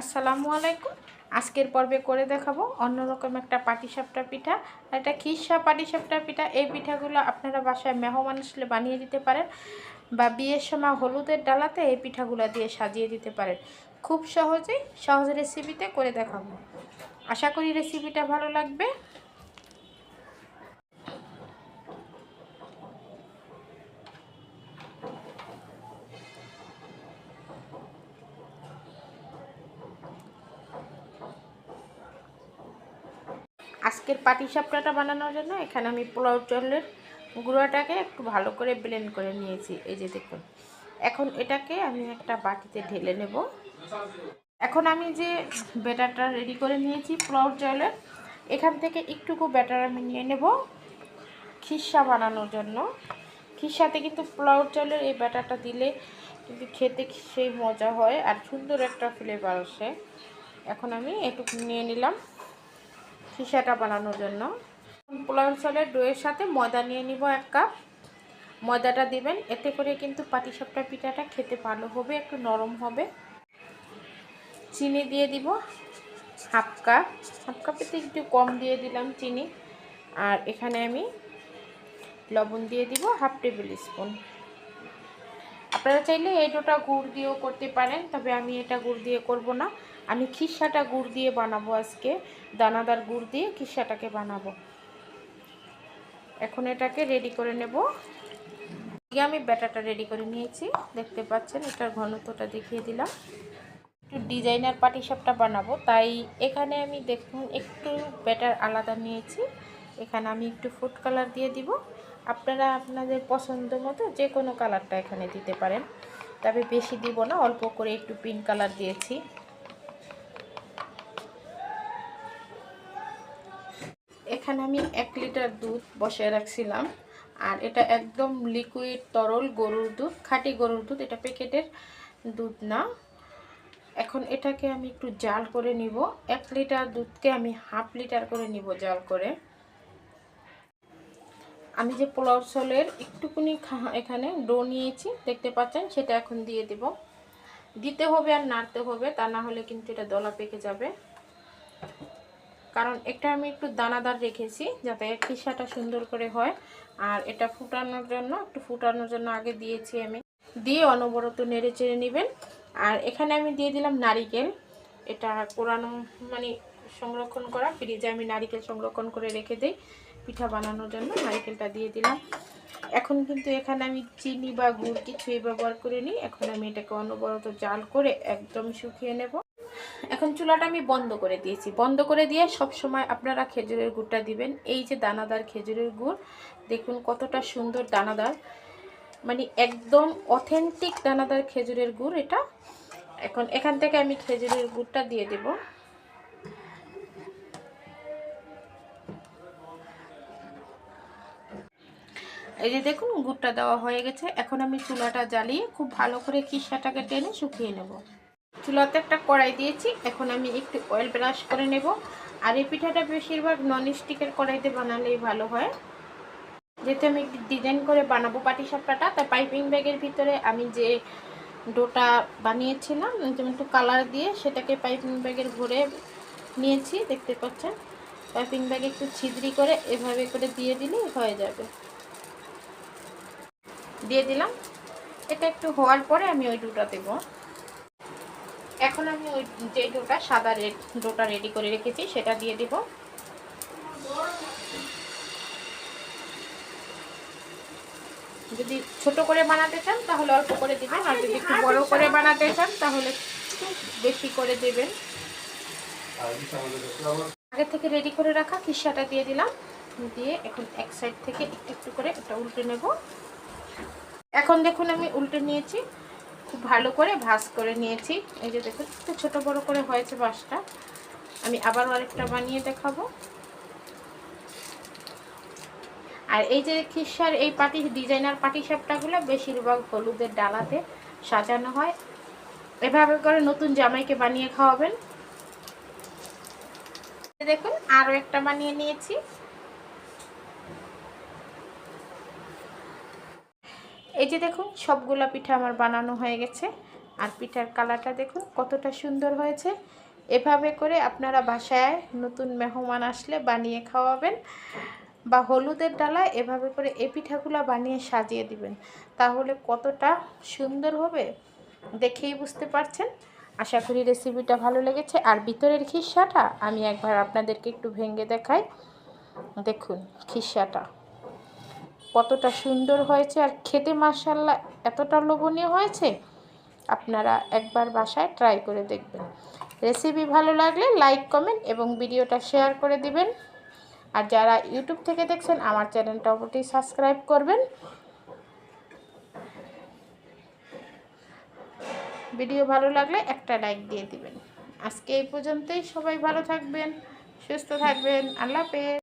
আসসালামু আলাইকুম। আজকের পর্বে করে দেখাবো অন্যরকম একটা পাটিসাপটা পিঠা। আর একটা খিসা পাটিসাপটা পিঠা। এই পিঠাগুলো আপনারা বাসায় মেহমান আসলে বানিয়ে দিতে পারেন বা বিয়ের সময় হলুদের ডালাতে এই পিঠাগুলো দিয়ে সাজিয়ে দিতে পারেন। খুব সহজেই সহজ রেসিপিতে করে দেখাবো। আশা করি রেসিপিটা ভালো লাগবে। আজকের পাটি পাটিসাপটাটা বানানোর জন্য এখানে আমি পোলাও চালের গুঁড়োটাকে একটু ভালো করে ব্লেন্ড করে নিয়েছি। এই যে দেখুন, এখন এটাকে আমি একটা বাটিতে ঢেলে নেব। এখন আমি যে ব্যাটারটা রেডি করে নিয়েছি পোলাও চালের, এখান থেকে একটুকু ব্যাটার আমি নিয়ে নেব খিসা বানানোর জন্য। খিসাতে কিন্তু পোলাও চালের এই ব্যাটারটা দিলে কিন্তু খেতে সেই মজা হয় আর সুন্দর একটা ফ্লেভার আসে। এখন আমি এটুকু নিয়ে নিলাম। খিসাটা বানানোর জন্য। পোলাও চালের দইয়ের সাথে ময়দা নিয়ে নিব এক কাপ। ময়দাটা দিবেন, এতে করে কিন্তু পাটিসাপটা পিঠাটা খেতে ভালো হবে, একটু নরম হবে। চিনি দিয়ে দিব হাফ কাপ। হাফ কাপেতে একটু কম দিয়ে দিলাম চিনি। আর এখানে আমি লবণ দিয়ে দিব হাফ টেবিল স্পুন। আপনারা চাইলে এই ডোটা গুড় দিয়েও করতে পারেন, তবে আমি এটা গুড় দিয়ে করব না। আমি খিসাটা গুড় দিয়ে বানাবো আজকে, দানাদার গুড় দিয়ে খিসাটাকে বানাবো। এখন এটাকে রেডি করে নেব। আমি ব্যাটারটা রেডি করে নিয়েছি, দেখতে পাচ্ছেন এটার ঘনত্বটা দেখিয়ে দিলাম। একটু ডিজাইনার পাটিসাপটা বানাবো, তাই এখানে আমি দেখুন একটু ব্যাটার আলাদা নিয়েছি। এখানে আমি একটু ফুড কালার দিয়ে দিব। আপনারা আপনাদের পছন্দ মতো যে কোনো কালারটা এখানে দিতে পারেন। তবে বেশি দিব না, অল্প করে একটু পিঙ্ক কালার দিয়েছি। এখানে আমি এক লিটার দুধ বসিয়ে রাখছিলাম। আর এটা একদম লিকুইড তরল গরুর দুধ, খাঁটি গরুর দুধ, এটা প্যাকেটের দুধ না। এখন এটাকে আমি একটু জাল করে নিব। এক লিটার দুধকে আমি হাফ লিটার করে নিব জাল করে। আমি যে পোলাও চলের একটুকুনি এখানে ডো নিয়েছি, দেখতে পাচ্ছেন, সেটা এখন দিয়ে দেব। দিতে হবে আর নাড়তে হবে, তা না হলে কিন্তু এটা দলা পেকে যাবে। কারণ এটা আমি একটু দানাদার রেখেছি যাতে খিসাটা সুন্দর করে হয়। আর এটা ফুটানোর জন্য, একটু ফুটানোর জন্য আগে দিয়েছি আমি। দিয়ে অনবরত নেড়ে চেড়ে নেবেন। আর এখানে আমি দিয়ে দিলাম নারিকেল। এটা কোরানো মানে সংরক্ষণ করা ফ্রিজে আমি নারিকেল সংরক্ষণ করে রেখে দিই পিঠা বানানোর জন্য, নারিকেলটা দিয়ে দিলাম। এখন কিন্তু এখানে আমি চিনি বা গুড় কিছুই ব্যবহার করে নিই এখন আমি এটাকে অনবরত জাল করে একদম শুকিয়ে নেব। এখন চুলাটা আমি বন্ধ করে দিয়েছি। বন্ধ করে দিয়ে সব সময় আপনারা খেজুরের গুড়টা দিবেন। এই যে দানাদার খেজুরের গুড়, দেখুন কতটা সুন্দর দানাদার। মানে একদম অথেন্টিক দানাদার খেজুরের গুড় এটা। এখন এখান থেকে আমি খেজুরের গুড়টা দিয়ে দেব। এই যে দেখুন, গুড়টা দেওয়া হয়ে গেছে। এখন আমি চুলাটা জ্বালিয়ে খুব ভালো করে খিসাটাকে টেনে শুকিয়ে নেব। চুলাতে একটা কড়াই দিয়েছি। এখন আমি একটু অয়েল ব্রাশ করে নেব। আর এই পিঠাটা বেশিরভাগ নন স্টিকের কড়াইতে বানালেই ভালো হয়। যেহেতু আমি একটু ডিজাইন করে বানাবো পাটি সাপটাটা, তাই পাইপিং ব্যাগের ভিতরে আমি যে ডোটা বানিয়েছিলাম, যেমন একটু কালার দিয়ে সেটাকে পাইপিং ব্যাগের ভরে নিয়েছি, দেখতে পাচ্ছেন? পাইপিং ব্যাগে একটু ছিদ্রি করে এভাবে করে দিয়ে দিলেই হয়ে যাবে। দিয়ে দিলাম। এটা একটু হওয়ার পরে আমি ওই ডোটা দেবো। এখন আমি ওই যে ডোটা, সাদা রেড, ডোটা রেডি করে রেখেছি, সেটা দিয়ে দিব। যদি ছোট করে বানাতে চান, তাহলে অল্প করে দিবেন, আর যদি একটু বড় করে বানাতে চান, তাহলে বেশি করে দেবেন। আগে থেকে রেডি করে রাখা খিসাটা দিয়ে দিলাম। দিয়ে এখন এক সাইড থেকে একটু একটু করে এটা উল্টে নেব। এখন দেখুন আমি উল্টে নিয়েছি। খুব ভালো করে ভাজ করে নিয়েছি। এই যে দেখুন, একটু ছোটো বড়ো করে হয়েছে বাসটা আমি আবার আরেকটা বানিয়ে দেখাবো। আর এই যে খিসার, এই পাটি, ডিজাইনার পাটি সাপটাগুলো বেশিরভাগ হলুদের ডালাতে সাজানো হয়। এভাবে করে নতুন জামাইকে বানিয়ে খাওয়াবেন। দেখুন, আরও একটা বানিয়ে নিয়েছি। এই যে দেখুন সবগুলা পিঠা আমার বানানো হয়ে গেছে। আর পিঠার কালারটা দেখুন, কতটা সুন্দর হয়েছে। এভাবে করে আপনারা বাসায় নতুন মেহমান আসলে বানিয়ে খাওয়াবেন বা হলুদের ডালায় এভাবে করে এই পিঠাগুলো বানিয়ে সাজিয়ে দিবেন। তাহলে কতটা সুন্দর হবে দেখেই বুঝতে পারছেন। আশা করি রেসিপিটা ভালো লেগেছে। আর ভিতরের খিসাটা আমি একবার আপনাদেরকে একটু ভেঙে দেখাই। দেখুন, খিসাটা। কতটা সুন্দর হয়েছে আর খেতে মাসাল্লাহ এতটা লোভনীয় হয়েছে? আপনারা একবার বাসায় ট্রাই করে দেখবেন। রেসিপি ভালো লাগলে লাইক কমেন্ট এবং ভিডিওটা শেয়ার করে দিবেন। আর যারা ইউটিউব থেকে দেখছেন, আমার চ্যানেলটা অবশ্যই সাবস্ক্রাইব করবেন। ভিডিও ভালো লাগলে একটা লাইক দিয়ে দিবেন। আজকে এই পর্যন্তই, সবাই ভালো থাকবেন, সুস্থ থাকবেন, আল্লাহ হাফেজ।